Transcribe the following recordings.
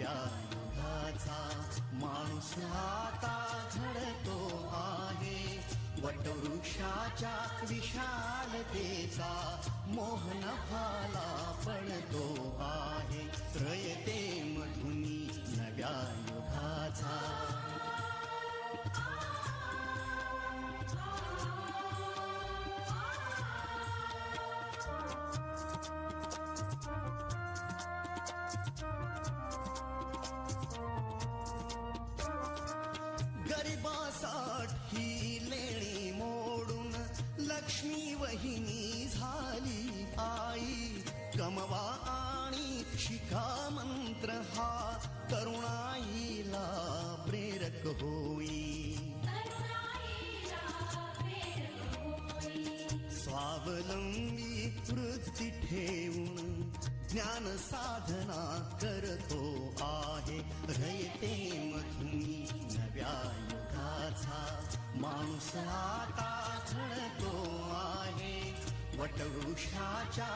नव्या युगाचा माणूस आता घडतो आहे. वटवृक्षाच्या विशालतेचा मोहन भाला पडतो आहे. रयते मधुनी नव्या स्वावलंबी वृत्ती ठेवून ज्ञान साधना करतो आहे. रयते मधुनी नव्या युगाचा माणूस आता घडतो आहे. वटवृक्षाच्या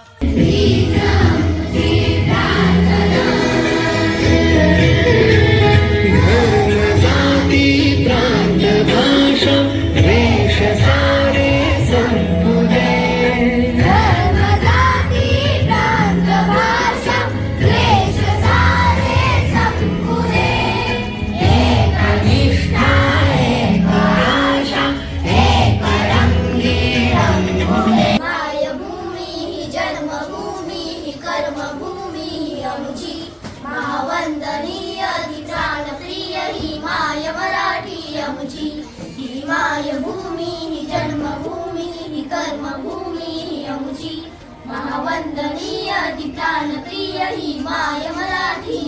वंदनीय ती प्राणप्रिय ही माय मराठी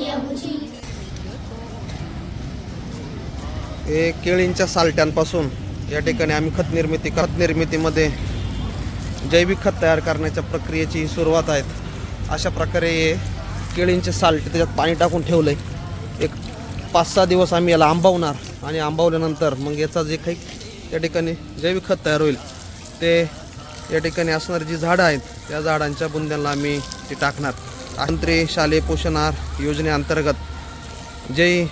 हे केळींच्या सालट्यांपासून या ठिकाणी आम्ही खत निर्मिती खत निर्मितीमध्ये जैविक खत तयार करण्याच्या प्रक्रियेची सुरुवात आहेत अशा प्रकारे हे केळींचे सालटे त्याच्यात पाणी टाकून ठेवलं आहे एक पाच सहा दिवस आम्ही याला आंबवणार आणि आंबवल्यानंतर मग याचा जे काही त्या ठिकाणी जैविक खत तयार होईल ते या ठिकाणी असणारी जी झाडं आहेत त्या झाडांच्या बुंद्यांना आम्ही ते टाकणार. अंतरे शालेय पोषण आहार योजनेअंतर्गत जे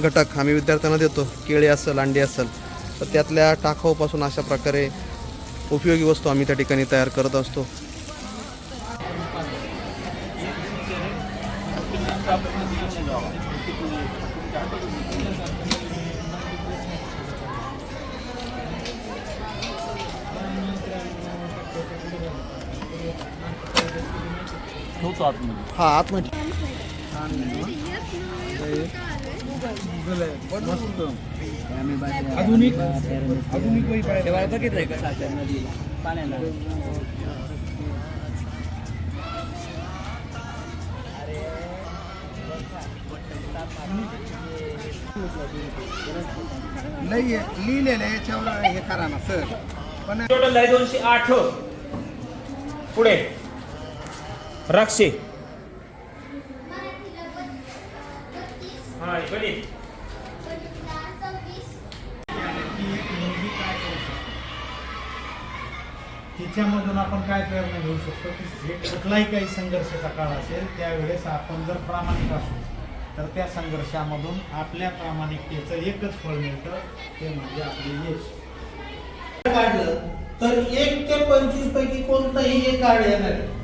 घटक आम्ही विद्यार्थ्यांना देतो केळी असेल अंडी असेल तर त्यातल्या टाकाऊपासून अशा प्रकारे उपयोगी वस्तू आम्ही त्या ठिकाणी तयार करत असतो. हा आतमध्ये. आधुनिक आधुनिक वही पाहिजे बघितलंय का पाण्याला. नाही लिहिलेलं आहे याच्यावर हे करा ना सर. पण टोटल आहे दोनशे आठ. पुढे. राक्षे. हा गणित तिच्यामधून आपण काय प्रेरणा घेऊ शकतो की जे कुठलाही काही संघर्षाचा काळ असेल त्यावेळेस आपण जर प्रामाणिक असू तर त्या संघर्षामधून आपल्या प्रामाणिकतेचं एकच फळ मिळतं ते म्हणजे आपले यश. काढलं तर एक ते पंचवीस पैकी कोणतंही एक कार्ड येणार आहे.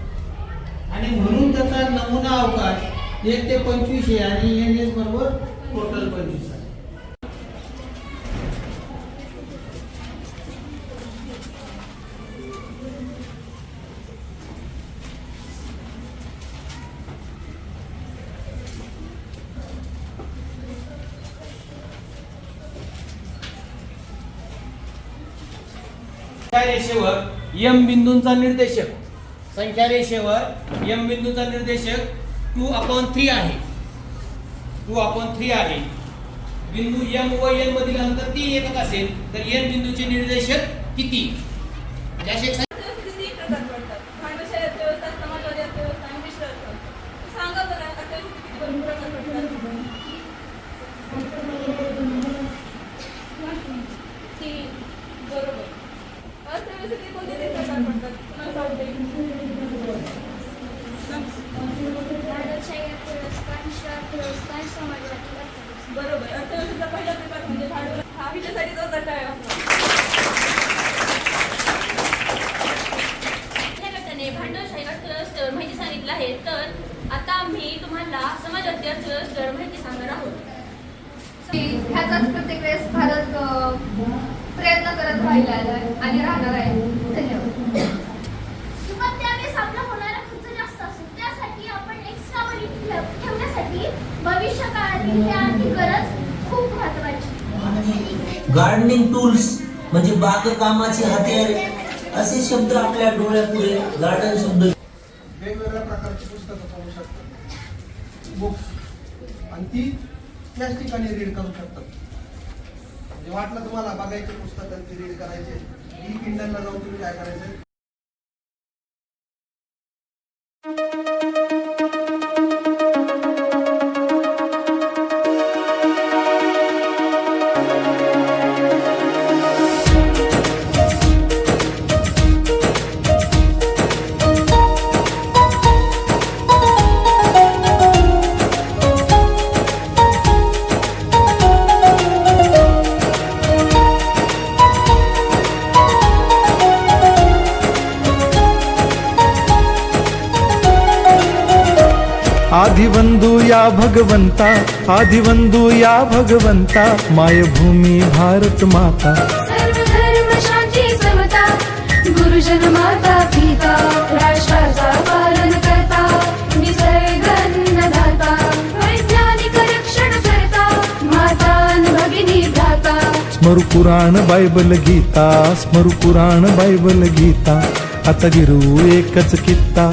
आणि म्हणून त्याचा नमुना अवकाश एक ते पंचवीस आहे आणि एन एस बरोबर टोटल पंचवीस आहे. रेषेवर यम बिंदूंचा निर्देशक. संख्या रेषेवर एम बिंदूचा निर्देशक टू अपॉन थ्री आहे. टू अपॉन थ्री आहे. बिंदू एम व एन मधील अंतर तीन एकक असेल तर एन बिंदूचे निर्देशक किती? म्हणजे माहिती सांगणार आहोत. ह्याचाच प्रत्येक वेळेस भारत प्रयत्न करत राहिला आहे आणि राहणार आहे. धन्यवाद. किंवा त्यावेळेस आपला होणारा खर्च जास्त असतो. त्यासाठी आपण एक्स्ट्रा मनी ठेवण्यासाठी भविष्य काळातील ही आर्थिक गरज खूप महत्वाची गार्डनिंग टूल्स म्हणजे बागकामाची हत्यारे असे शब्द आपल्या डोळ्यापुढे गार्डन शब्द वेगवेगळ्या प्रकारची पुस्तकं पाहू शकतात बुक्स आणि ती त्याच ठिकाणी रीड करू शकतात. म्हणजे वाटलं तुम्हाला बघायचे पुस्तक रीड करायचे. ई किंडलला जाऊन तुम्ही काय करायचं? या भगवंता मायभूमी भारत माता। सर्व धर्म शांती समता गुरुजन माता पिता राष्ट्राचा पालन करता निसर्ग अन्नदाता वैज्ञानिक रक्षण करता माता अन भगिनी भ्राता। स्मरु पुराण बायबल गीता स्मरु पुराण बायबल गीता आता गिरू एकच कित्ता।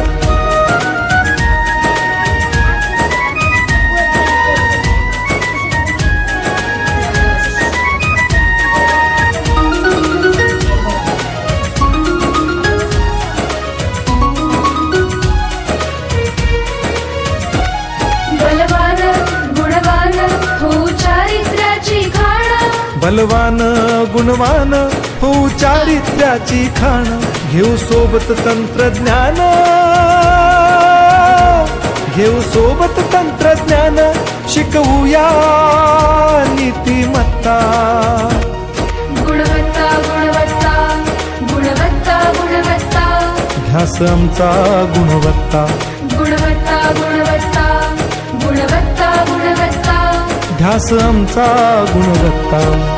बलवान गुणवान हो चारित्र्याची खाण घेऊ सोबत तंत्रज्ञान. घेऊ सोबत तंत्रज्ञान शिकवूया नीतिमत्ता. गुणवत्ता गुणवत्ता गुणवत्ता गुणवत्ता. ध्यास आमचा गुणवत्ता. गुणवत्ता गुणवत्ता गुणवत्ता गुणवत्ता. ध्यास आमचा गुणवत्ता.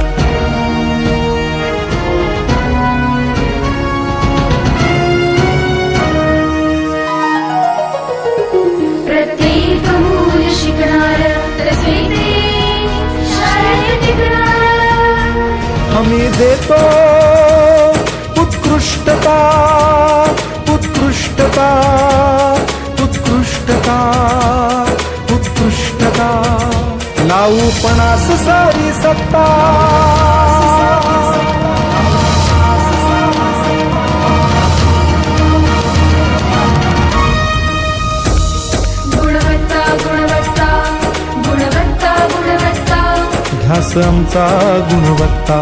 आम्ही देतो उत्कृष्टता उत्कृष्टता उत्कृष्टता उत्कृष्टता. लावू पणास सारी सत्ता. गुणवत्ता गुणवत्ता गुणवत्ता गुणवत्ता. ध्यास आमचा गुणवत्ता.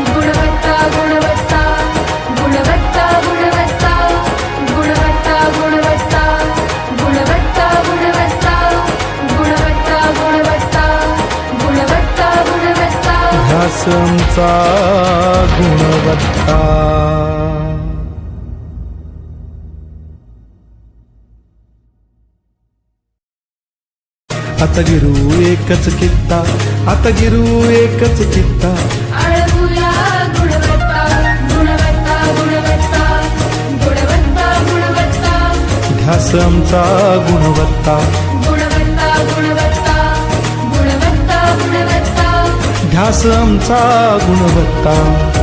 समचा गुणवत्ता. आता गिरू एकच कित्ता आता गिरू एकच कित्ता. ध्यास आमचा गुणवत्ता. ध्यास आमचा गुणवत्ता.